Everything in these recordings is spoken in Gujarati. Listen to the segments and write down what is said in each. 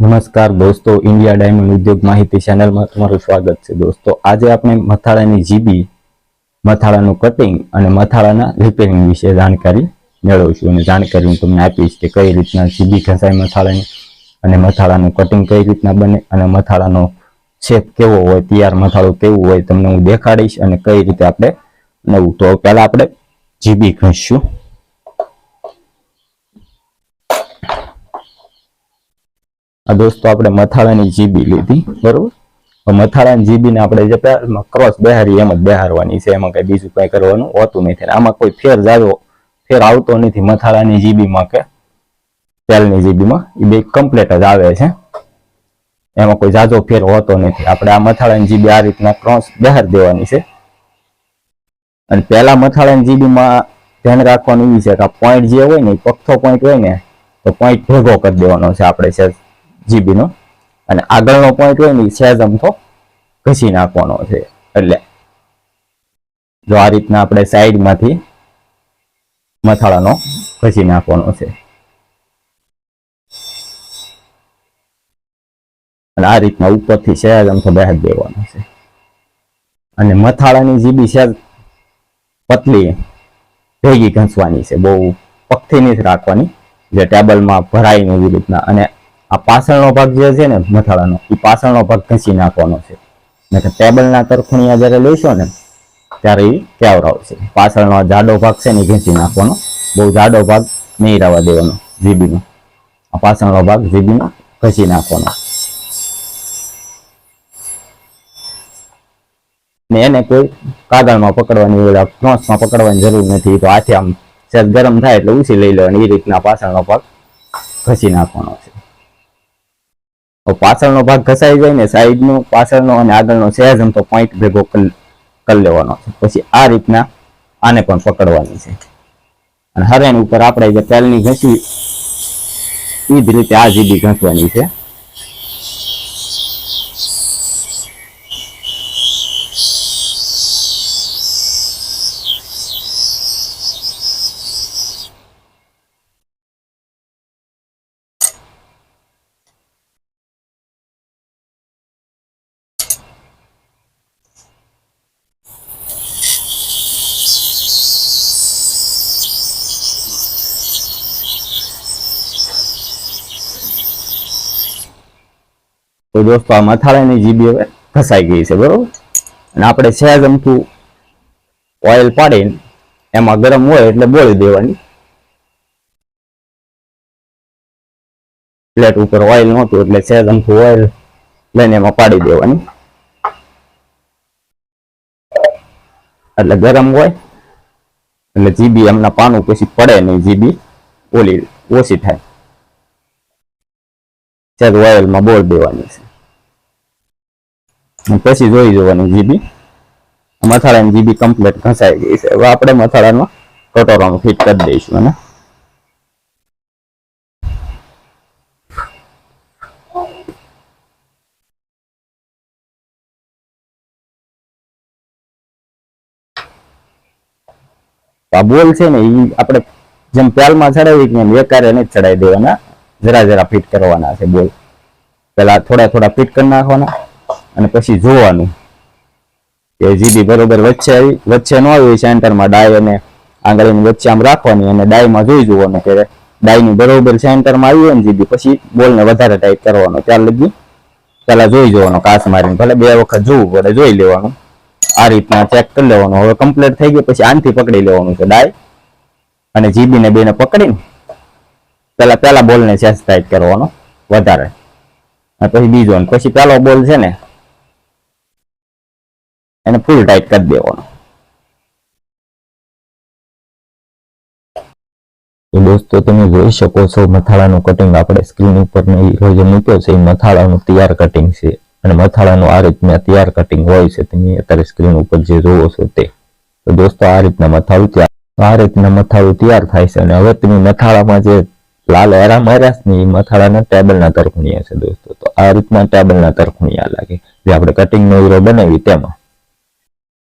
નમસ્કાર દોસ્તો, ઇન્ડિયા ડાયમંડ ઉદ્યોગ માહિતી ચેનલમાં તમારું સ્વાગત છે દોસ્તો. આજે આપણે મથાળાની જીબી, મથાળાનું કટિંગ અને મથાળાના રિપેરિંગ વિશે જાણકારી મેળવશું અને જાણકારી હું તમને આપીશ કે કઈ રીતના જીબી ઘસાય મથાળાની અને મથાળાનું કટિંગ કઈ રીતના બને અને મથાળાનો શેપ કેવો હોય, તૈયાર મથાળું કેવું હોય તમને હું દેખાડીશ અને કઈ રીતે આપણે નવું. તો પહેલાં આપણે જીબી ઘસશું. આ દોસ્તો આપણે મથાળાની જીબી લીધી, બરોબર? મથાળાની જીબીને આપણે જે ક્રોસ બેહારી એમ જ બેહારવાની છે, એમાં કઈ બીજું કઈ કરવાનું હોતું નથી આમાં કોઈ ફેર જાજો, ફેર આવતો નથી મથાળાની જીબીમાં કે તેલની જીબીમાં. એ બે કમ્પ્લેટ જ આવે છે. એમાં કોઈ જાજો ફેર હોતો નથી. આપણે આ મથાળાની જીબી આ રીતના ક્રોસ બહાર દેવાની છે. અને પહેલા મથાળાની જીબીમાં ધ્યાન રાખવાનું એ છે કે આ પોઈન્ટ જે હોય ને એ પગથો પોઈન્ટ હોય ને, તો પોઈન્ટ ભેગો કરી દેવાનો છે આપણે છે જીબી નો અને આગળનો પોઈન્ટ હોય ને એ અમથો ઘસી નાખવાનો છે. એટલે જો આ રીતના આપણે સાઈડમાંથી મથાળાનો ઘસી નાખવાનો છે. અને આ રીતના ઉપરથી સહેજ અમથો બેહાડ દેવાનો છે. અને મથાળાની જીબી સહેજ પતલી ભેગી ઘસવાની છે. બહુ પગથી નથી રાખવાની. જે ટેબલમાં ભરાય ને એવી રીતના. અને આ પાછળનો ભાગ જે છે ને મથાળાનો એ પાછળનો ભાગ ઘસી નાખવાનો છે. એટલે ટેબલના તરફુણિયા જ્યારે લેશો ને, ત્યારે એ કેવરાવશે પાછળનો જાડો ભાગ છે ને ઘસી નાખવાનો. બહુ જાડો ભાગ નહીં રહેવા દેવાનો જીબીનો આ પાછળનો ભાગ જીબીનો ઘસી નાખવાનો. ને એને કોઈ કાગળમાં પકડવાની ઓલા ક્રોસમાં પકડવાની જરૂર નથી, તો હાથે આમ ગરમ થાય એટલે ઉછી લઈ લેવાની એ રીતના પાછળનો ભાગ ઘસી નાખવાનો છે. પાછળનો ભાગ ઘસાઈ જાય ને સાઈડનો, પાછળનો અને આગળનો સહેજ આમ તો પોઈન્ટ ભેગો કરી લેવાનો છે. પછી આ રીતના આને પણ પકડવાની છે. અને હરેન ઉપર આપણે જે તેલની ઘસી એ જ રીતે આ જીબી ઘસવાની છે. તો દોસ્તો આ મથાળાની જીબી હવે ઘસાઈ ગઈ છે, બરોબર? અને આપણે સહેજ અમથું ઓઇલ પાડીને એમાં ગરમ હોય એટલે બોળી દેવાની. પ્લેટ ઉપર ઓઇલ નહોતું એટલે સહેજ અમથું ઓઇલ લઈને એમાં પાડી દેવાની. એટલે ગરમ હોય એટલે જીબી એમના પાનું પછી પડે નહીં જીબી ઓલી ઓછી થાય. સહેજ ઓઇલમાં બોળ દેવાની છે. પછી જોઈ જવાનું જીબી મથાળાની જીબી કમ્પ્લીટ ઘસાઈ ગઈ છે. હવે આપણે મથાળાનો કટોરામાં ફિટ કરી દઈશું અને આ બોલ છે ને એ આપણે જેમ પ્યાલમાં ચડાવી એમ એકારે નહીં ચડાવી દેવાના. જરા જરા ફિટ કરવાના છે બોલ. પેલા થોડા થોડા ફિટ કરી નાખવાના. અને પછી જોવાનું. કે જીબી બરોબર વચ્ચે વચ્ચે ન આવી સેન્ટરમાં ડાય અને આંગળીની વચ્ચે આમ રાખવાની અને ડાયમાં જોઈ જોવાનું કે ડાયની બરોબર સેન્ટરમાં આવી હોય ને જીબી પછી બોલને વધારે ટાઈપ કરવાનો. ત્યાર લગી પેલા જોઈ જોવાનો, કાચ મારીને. ભલે બે વખત જોવું પડે, જોઈ લેવાનું. આ રીતના ચેક કરી લેવાનું. હવે કમ્પ્લીટ થઈ ગયું, પછી આનથી પકડી લેવાનું છે ડાય. અને જીબી ને બેને પકડીને પેલા પેલા બોલને સેન્સ ટાઈપ કરવાનો, વધારે. પછી બીજો પછી પેલો બોલ છે ને એને ફૂલ ટાઈટ કરી દેવાનો. તો દોસ્તો, તમે જોઈ શકો છો મથાળાનું કટિંગ આપણે સ્ક્રીન ઉપર હીરો જે મૂક્યો છે. એ મથાળાનું તૈયાર કટિંગ છે અને મથાળાનું આ રીતના તૈયાર કટિંગ હોય છે. તમે અત્યારે સ્ક્રીન ઉપર જે જોવો છો તે. તો દોસ્તો, આ રીતના મથાળું તૈયાર આ રીતના મથાળું તૈયાર થાય છે અને હવે તમે મથાળામાં જે લાલ એરા માર્યા છે ને એ મથાળાના ટેબલના તરફુણિયા છે દોસ્તો. તો આ રીતના ટેબલના તરફુણિયા લાગે. જે આપણે કટિંગનો હીરો બનાવી તેમાં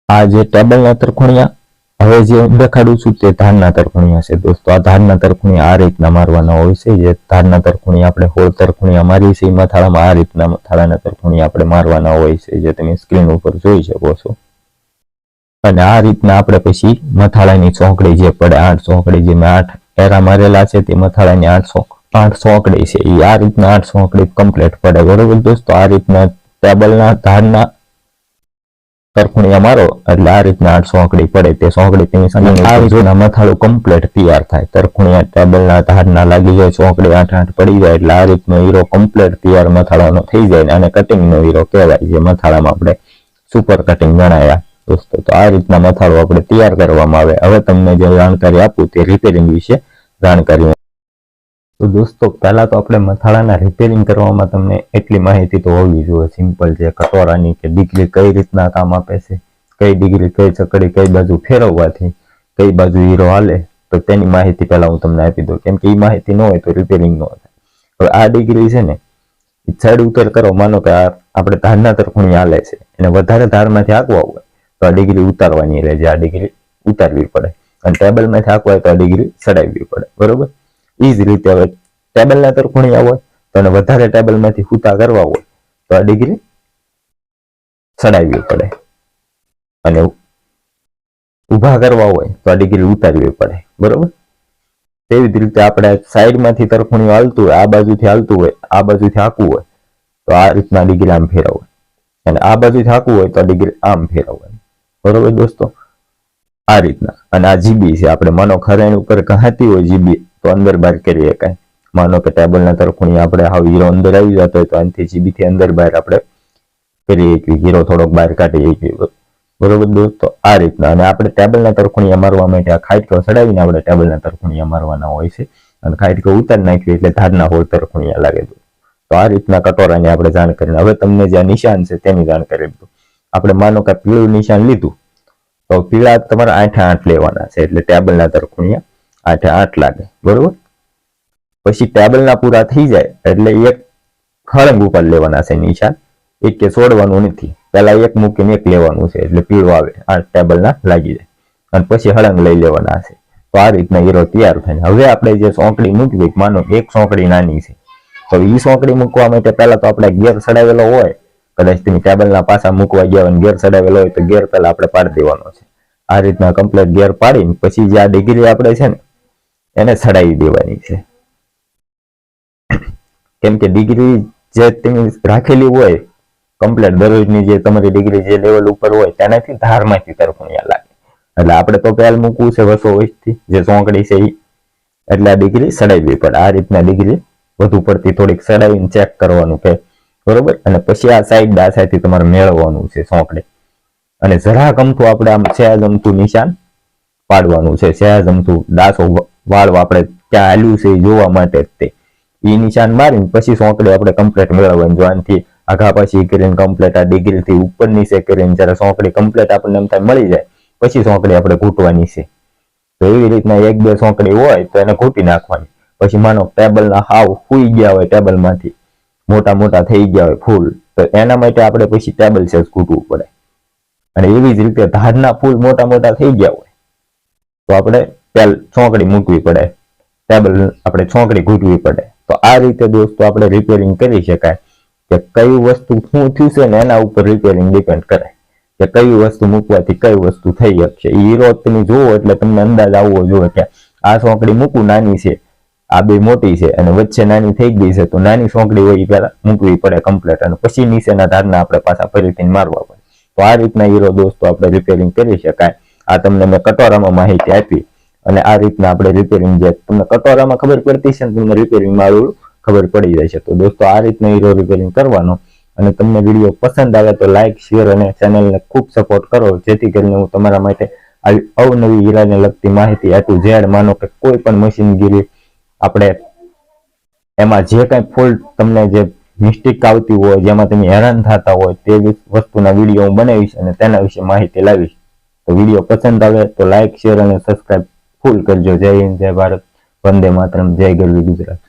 આ જે ટેબલના તરફણિયા હવે જે હું દેખાડું છું તે ધારના તરફણિયા છે દોસ્તો. આ ધારના તરફુણિયા આ રીતના મારવાના હોય છે. જે ધારના તરફણી આપણે હોળ તરફણિયા મારી છે એ મથાળામાં આ રીતના મથાળાના તરફુણિયા આપણે મારવાના હોય છે, જે તમે સ્ક્રીન ઉપર જોઈ શકો છો. અને આ રીતના આપણે પછી મથાળાની ચોકડી જે પડે, આઠ ચોકડી જે મેં આઠ એરા મારેલા છે, તે મથાળાની આઠ આઠ ચોકડી છે. એ આ રીતના આઠ ચોકડી કમ્પ્લીટ પડે. બરોબર દોસ્તો? આ રીતના ટેબલના ધારના તરફુણિયા મારો એટલે આ રીતના આઠ સોંકડી પડે તે સોંકડી તેની સામે આ રીતના મથાળું કમ્પ્લીટ તૈયાર થાય. તરફણી ટેબલના ધારના લાગી જાય સોંકડી આઠ આઠ પડી જાય એટલે આ રીતનો હીરો કમ્પ્લીટ તૈયાર મથાળાનો થઈ જાય અને કટિંગનો હીરો કહેવાય જે મથાળામાં આપણે સુપર કટિંગ ગણાયા. દોસ્તો તો આ રીતના મથાળો આપણે તૈયાર કરવામાં આવે. હવે તમને જે જાણકારી આપું તે રિપેરિંગ વિશે જાણકારી તો દોસ્તો, પહેલા તો આપણે મથાળાના રિપેરિંગ કરવામાં તમને એટલી માહિતી તો હોવી જોઈએ સિમ્પલ છે, કટોરાની કે ડિગ્રી કઈ રીતના કામ આપે છે, કઈ ડિગ્રી, કઈ ચકડી, કઈ બાજુ ફેરવવાથી, કઈ બાજુ હીરો હાલે, તો તેની માહિતી પહેલા હું તમને આપી દઉં. કેમ કે એ માહિતી ન હોય તો રિપેરિંગ ન થાય. હવે આ ડિગ્રી છે ને સાઈડ ઉતર કરો, માનો કે આ આપણે ધારના તરફણી હાલે છે, એને વધારે ધારમાંથી આંકવા હોય, તો આ ડિગ્રી ઉતારવાની રહે આ ડિગ્રી ઉતારવી પડે. અને ટેબલમાંથી આંકવા હોય તો આ ડિગ્રી ચડાવવી પડે. બરોબર? એ રીતે હવે ટેબલના તરફુણિયા હોય તો એને વધારે ટેબલમાંથી હુતા કરવા હોય તો આ ડિગ્રી ચડાવવી પડે. અને ઊભા કરવા હોય તો આ ડિગ્રી ઉતારવી પડે. બરોબર? તેવી જ રીતે આપણે સાઈડમાંથી તરફુણિયું હાલતું હોય, આ બાજુથી હાલતું હોય, આ બાજુથી હાંકવું હોય, તો આ રીતના ડિગ્રી આમ ફેરવવાય અને આ બાજુથી હાંકવું હોય તો આ ડિગ્રી આમ ફેરવવાની. બરોબર દોસ્તો? આ રીતના. અને આ જીબી છે. આપણે માનો ખરેણ ઉપર કહાતી હોય, જીબી તો અંદર બહાર કરી શકાય. માનો કે ટેબલના તરફુણી આપણે હાવ હીરો અંદર આવી જતો હોય તો અહીંથી જીબીથી અંદર બહાર આપણે કરી શકીએ. હીરો થોડોક બહાર કાઢી શકીએ. બરોબર દોસ્તો? આ રીતના. અને આપણે ટેબલના તરફુણીયા મારવા માટે આ ખાટકો ચડાવીને આપણે ટેબલના તરફુણીયા મારવાના હોય છે. અને ખાટકો ઉતારી નાખ્યું એટલે ધારના હોળ તરફુણીયા લાગે દો તો આ રીતના કટોરાની આપણે જાણ કરીને હવે તમને જે નિશાન છે તેની જાણ કરી દઉં આપણે માનો કે પીળું નિશાન લીધું. તો પીળા તમારે આઠે આઠ લેવાના છે એટલે ટેબલના તરફુણીયા આઠે આઠ લાગે. બરોબર? પછી ટેબલના પૂરા થઈ જાય એટલે એક ખળંગ ઉપર લેવાના છે નિશાન એક કે છોડવાનું નથી. પહેલા એક મૂકીને એક લેવાનું છે એટલે પીળો આવે. આ ટેબલના લાગી જાય. અને પછી હળંગ લઈ લેવાના છે. તો આ રીતના હીરો તૈયાર થાય હવે આપણે જે સોંકડી મૂકવી, માનો એક સોંકડી નાની છે. તો એ સોંકડી મૂકવા માટે પહેલા તો આપણે ગેર ચડાવેલો હોય, કદાચ તમે ટેબલના પાછા મૂકવા ગયા હોય ગેર ચડાવેલો હોય, તો ગેર પહેલા આપણે પાડી દેવાનો છે. આ રીતના કમ્પ્લેટ ગેર પાડીને પછી જે આ ડિગ્રી આપણે છે ને એને ચડાવી દેવાની છે. કેમ કે ડિગ્રી જે તમે રાખેલી હોય કમ્પ્લીટ દરરોજની જે તમારી ડિગ્રી જે લેવલ ઉપર હોય, તેનાથી ધારમાંથી તરફુણિયા લાગે. એટલે આપણે તો પહેલ મૂકવું છે વસો વીસથી, જે ચોંકડી છે એ એટલે આ ડિગ્રી ચડાવવી પડે. આ રીતના ડિગ્રી વધુ પડતી થોડીક ચડાવીને ચેક કરવાનું કે બરોબર? અને પછી આ સાઈડ આ સાઈડથી તમારે મેળવવાનું છે સોંકડે. અને જરા ગમતું આપણે આમ સહેજ નિશાન પાડવાનું છે. સહેજ ડાસો વાળવા આપણે હાલ્યું છે, જોવા માટે તે. એ નિશાન મારીને પછી સોંકડી આપણે કમ્પ્લેટ મેળવવાની. જો આનાથી આઘા પછી કરીને કમ્પ્લેટ આ ડિગ્રીથી ઉપર નીચે કરીને જ્યારે સોંકડી કમ્પ્લેટ આપણને એમ થાય મળી જાય, પછી સોંકડી આપણે ઘૂંટવાની છે. તો એવી રીતના એક બે સોંકડી હોય તો એને ઘૂંટી નાખવાની. પછી માનો ટેબલના હાવ ફૂઈ ગયા હોય ટેબલમાંથી, મોટા મોટા થઈ ગયા હોય ફૂલ, તો એના માટે આપણે પછી ટેબલ સેજ ઘૂંટવું પડે. અને એવી જ રીતે ધારના ફૂલ મોટા મોટા થઈ ગયા હોય, તો આપણે પેલ છોકડી મૂકવી પડે, ટેબલ આપણે છોકડી ઘૂંટવી પડે. તો આ રીતે દોસ્તો આપણે રિપેરિંગ કરી શકાય કે કઈ વસ્તુ શું થયું છે ને એના ઉપર રિપેરિંગ ડિપેન્ડ કરે. કે કઈ વસ્તુ મૂકવાથી કઈ વસ્તુ થઈ શકશે. હીરો તમે જુઓ એટલે તમને અંદાજ આવવો જોઈએ કે આ સોંકડી મૂકવું નાની છે, આ બે મોટી છે અને વચ્ચે નાની થઈ ગઈ છે તો નાની સોંકડી હોય એ પહેલા મૂકવી પડે કમ્પ્લીટ અને પછી નીચેના ધારના આપણે પાછા ફરીથી મારવા પડે. તો આ રીતના હીરો દોસ્તો આપણે રિપેરિંગ કરી શકાય. આ તમને મેં કટોરામાં માહિતી આપી. અને આ રીતના આપણે રિપેરિંગ જે તમને કટોરામાં ખબર પડતી છે તમને રિપેરિંગમાં આવું ખબર પડી જાય છે. તો દોસ્તો, આ રીતના હીરો રિપેરિંગ કરવાનો અને તમને વીડિયો પસંદ આવે તો લાઇક શેર અને ચેનલને ખૂબ સપોર્ટ કરો. જેથી કરીને હું તમારા માટે આવી અવનવી હીરાને લગતી માહિતી આટલું ઝેડ માનો કે કોઈ પણ મશીનગીરી આપણે એમાં જે કાંઈ ફોલ્ટ તમને જે મિસ્ટેક આવતી હોય, જેમાં તમે હેરાન થતા હોય, તે વસ્તુના વીડિયો હું બનાવીશ અને તેના વિશે માહિતી લાવીશ. તો વીડિયો પસંદ આવે તો લાઇક શેર અને સબસ્ક્રાઇબ ફૂલ કરજો. જય હિન્દ જય ભારત. વંદે માતરમ. જય ગરવી ગુજરાત.